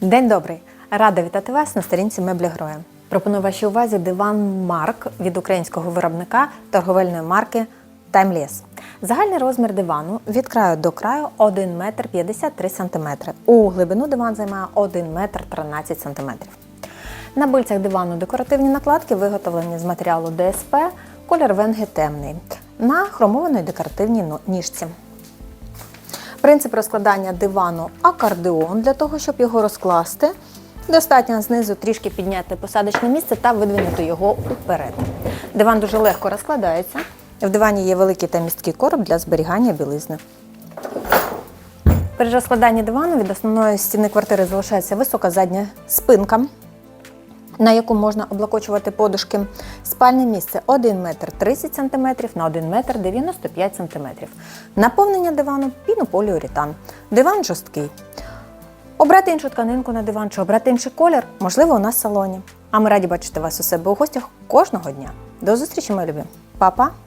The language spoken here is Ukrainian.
День добрий! Рада вітати вас на сторінці меблі Гроя. Пропоную вашій увазі диван Марк від українського виробника торговельної марки Timeless. Загальний розмір дивану від краю до краю 1 метр 53 см. У глибину диван займає 1 метр 13 см. На бильцях дивану декоративні накладки виготовлені з матеріалу ДСП, колір венги темний, на хромованій декоративній ніжці. Принцип розкладання дивану акордеон для того, щоб його розкласти. Достатньо знизу трішки підняти посадочне місце та видвинути його уперед. Диван дуже легко розкладається. В дивані є великий та місткий короб для зберігання білизни. При розкладанні дивану від основної стіни квартири залишається висока задня спинка, на яку можна облокочувати подушки. Спальне місце 1 метр 30 см на 1 метр 95 см. Наповнення дивану пінополіуретан. Диван жорсткий. Обрати іншу тканинку на диван чи обрати інший колір, можливо, у нас в салоні. А ми раді бачити вас у себе у гостях кожного дня. До зустрічі, мої любі. Па-па!